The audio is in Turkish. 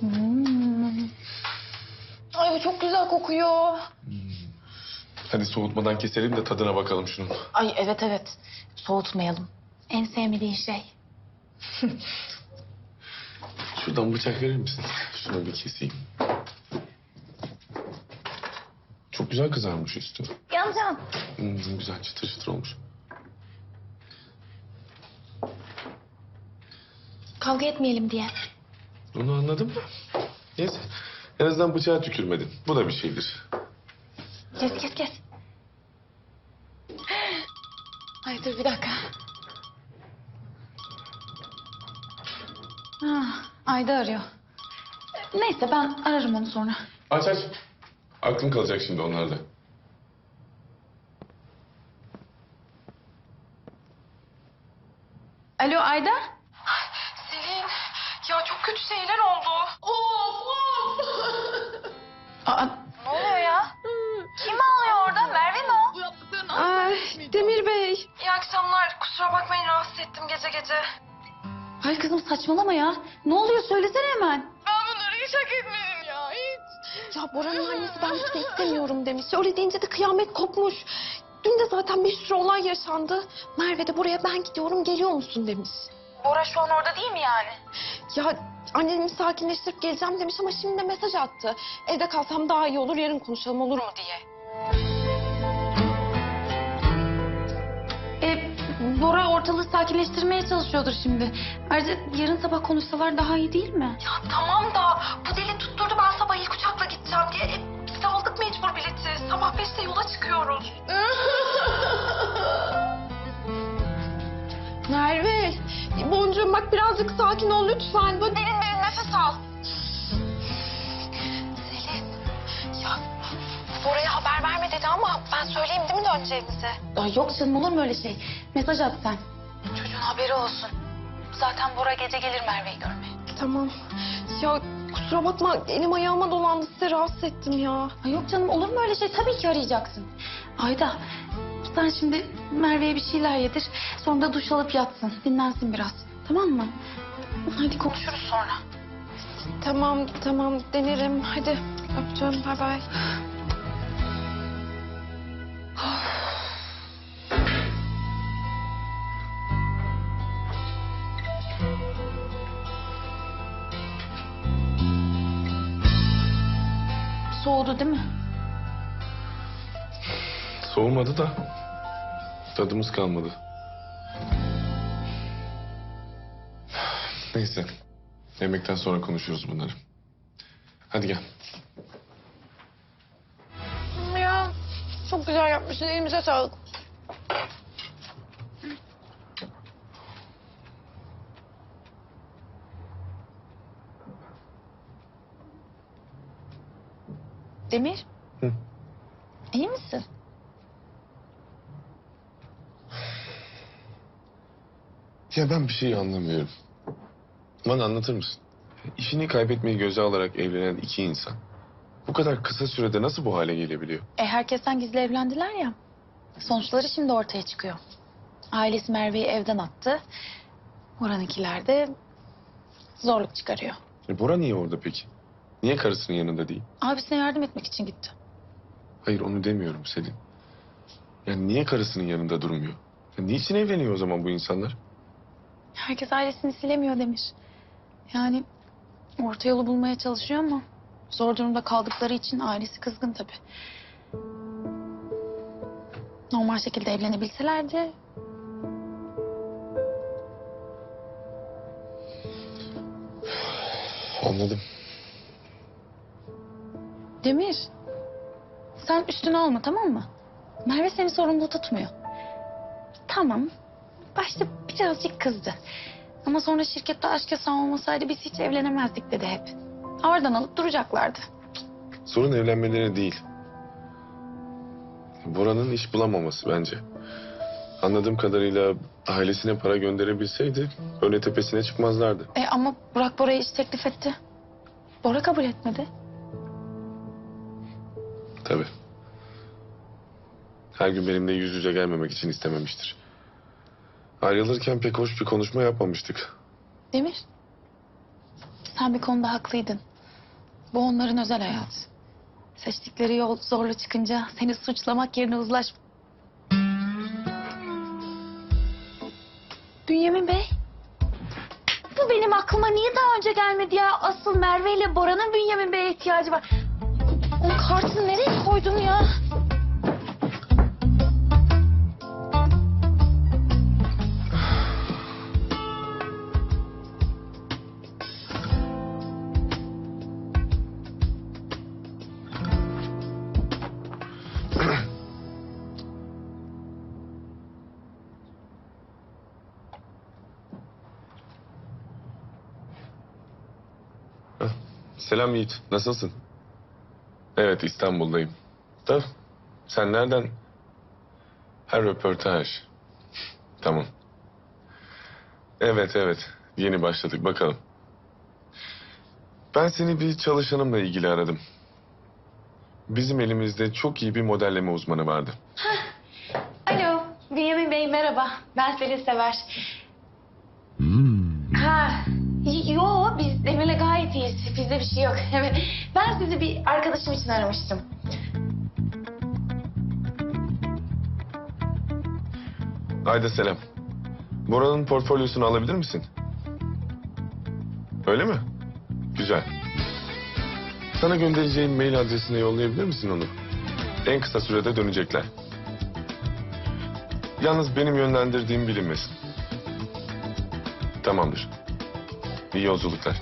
Hmm. Ay bu çok güzel kokuyor. Hadi soğutmadan keselim de tadına bakalım şunun. Ay evet evet. Soğutmayalım. En sevmediğin şey. Şuradan bıçak verir misin? Şunu bir keseyim. Çok güzel kızarmış üstü. Yancan. Hmm, güzel çıtır çıtır olmuş. Kavga etmeyelim diye. Onu anladım da. Neyse. En azından bıçağa tükürmedin. Bu da bir şeydir. Kes kes kes. Ay dur bir dakika. Ah, Ayda arıyor. Neyse ben ararım onu sonra. Aç aç. Aklın kalacak şimdi onlarda. Alo Ayda? Ya çok kötü şeyler oldu. Of of. Aa, ne oluyor ya? Kim ağlıyor orada? Merve mi o? Ay, Demir Bey. İyi akşamlar. Kusura bakmayın rahatsız ettim gece gece. ay kızım saçmalama ya. Ne oluyor söylesene hemen. Ben bunları hiç hak etmedim ya hiç. Ya Bora'nın annesi ben size istemiyorum demiş. Öyle deyince de kıyamet kopmuş. Dün de zaten bir sürü olay yaşandı. Merve de buraya ben gidiyorum geliyor musun demiş. Bora şu an orada değil mi yani? Ya annemi sakinleştirip geleceğim demiş ama şimdi de mesaj attı. Evde kalsam daha iyi olur yarın konuşalım olur mu diye. E, Bora ortalığı sakinleştirmeye çalışıyordur şimdi. Ayrıca yarın sabah konuşsalar daha iyi değil mi? Ya tamam bak birazcık sakin ol lütfen. Böyle... Derin derin nefes al. Selin, ya Bora'ya haber verme dedi ama ben söyleyeyim değil mi döneceğimizi? Ay yok canım olur mu öyle şey? Mesaj at sen. Çocuğun haberi olsun. Zaten Bora gece gelir Merve'yi görmeye. Tamam. Ya kusura bakma elim ayağıma dolandı size rahatsız ettim ya. Ay yok canım olur mu öyle şey? Tabii ki arayacaksın. Ayda sen şimdi Merve'ye bir şeyler yedir. Sonra da duş alıp yatsın. Dinlensin biraz. Tamam mı? Hadi konuşuruz sonra. Tamam tamam denerim. Hadi öptüm bay bay. Soğudu değil mi? Soğumadı da tadımız kalmadı. Neyse. Yemekten sonra konuşuruz bunları. Hadi gel. Ya çok güzel yapmışsın elimize sağlık. Demir. Hı. İyi misin? Ya ben bir şey anlamıyorum. Bana anlatır mısın? İşini kaybetmeyi göze alarak evlenen iki insan bu kadar kısa sürede nasıl bu hale gelebiliyor? E herkesten gizli evlendiler ya. Sonuçları şimdi ortaya çıkıyor. Ailesi Merve'yi evden attı. Oranınkiler de zorluk çıkarıyor. E Bora niye orada peki? Niye karısının yanında değil? Abisine yardım etmek için gitti. Hayır onu demiyorum Selin. Yani niye karısının yanında durmuyor? Ya niçin evleniyor o zaman bu insanlar? Herkes ailesini silemiyor Demir. Yani orta yolu bulmaya çalışıyor ama zor durumda kaldıkları için ailesi kızgın tabii. Normal şekilde evlenebilselerdi Anladım. Demir, sen üstüne alma tamam mı? Merve seni sorumlu tutmuyor. Tamam, başta birazcık kızdı. Ama sonra şirkette aşk yasağı olmasaydı biz hiç evlenemezdik dedi hep. Oradan alıp duracaklardı. Sorun evlenmeleri değil. Bora'nın iş bulamaması bence. Anladığım kadarıyla ailesine para gönderebilseydi öyle tepesine çıkmazlardı. E ama Burak Bora'ya iş teklif etti. Bora kabul etmedi. Tabii. Her gün benimle yüz yüze gelmemek için istememiştir. Ayrılırken pek hoş bir konuşma yapmamıştık. Demir, sen bir konuda haklıydın. Bu onların özel hayatı. Seçtikleri yol zorla çıkınca seni suçlamak yerine uzlaş... Bünyamin Bey. Bu benim aklıma niye daha önce gelmedi ya? Asıl Merve ile Bora'nın Bünyamin Bey'e ihtiyacı var. O kartını nereye koydun ya? Selam Yiğit, nasılsın? Evet, İstanbul'dayım. Da sen nereden? Her röportaj. Tamam. Evet, evet. Yeni başladık, bakalım. Ben seni bir çalışanımla ilgili aradım. Bizim elimizde çok iyi bir modelleme uzmanı vardı. Alo, Bünyamin Bey merhaba. Ben Selin Sever. Ha, y- yo biz Demir'le gayet iyiyiz. Bizde bir şey yok. Evet, ben sizi bir arkadaşım için aramıştım. Haydi selam. Bora'nın portfolyosunu alabilir misin? Öyle mi? Güzel. Sana göndereceğim mail adresine yollayabilir misin onu? En kısa sürede dönecekler. Yalnız benim yönlendirdiğim bilinmesin. Tamamdır. İyi yolculuklar.